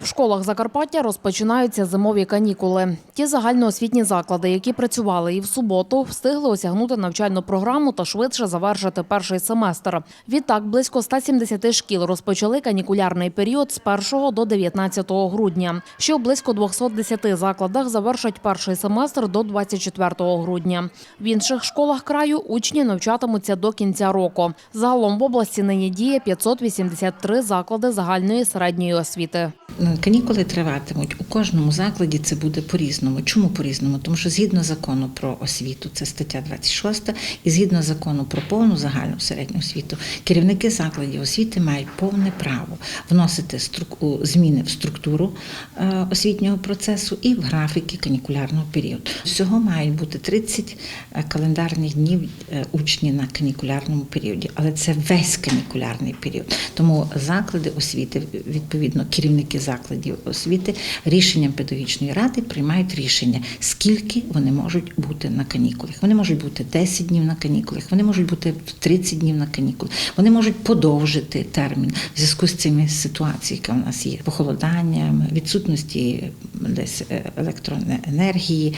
В школах Закарпаття розпочинаються зимові канікули. Ті загальноосвітні заклади, які працювали і в суботу, встигли осягнути навчальну програму та швидше завершити перший семестр. Відтак, близько 170 шкіл розпочали канікулярний період з 1 до 19 грудня. Ще близько 210 закладах завершать перший семестр до 24 грудня. В інших школах краю учні навчатимуться до кінця року. Загалом в області нині діє 583 заклади загальної середньої освіти. Канікули триватимуть у кожному закладі. Це буде по-різному. Чому по-різному? Тому що згідно закону про освіту, це стаття 26, і згідно закону про повну загальну середню освіту, керівники закладів освіти мають повне право вносити зміни в структуру е, освітнього процесу і в графіки канікулярного періоду. Всього мають бути 30 календарних днів е, учні на канікулярному періоді, але це весь канікулярний період. Тому заклади освіти, відповідно, керівники закладів освіти рішенням педагогічної ради приймають рішення, скільки вони можуть бути на канікулах. Вони можуть бути 10 днів на канікулах, вони можуть бути 30 днів на канікулах, вони можуть подовжити термін в зв'язку з цими ситуаціями, які у нас є похолоданням, відсутності десь е, електроенергії.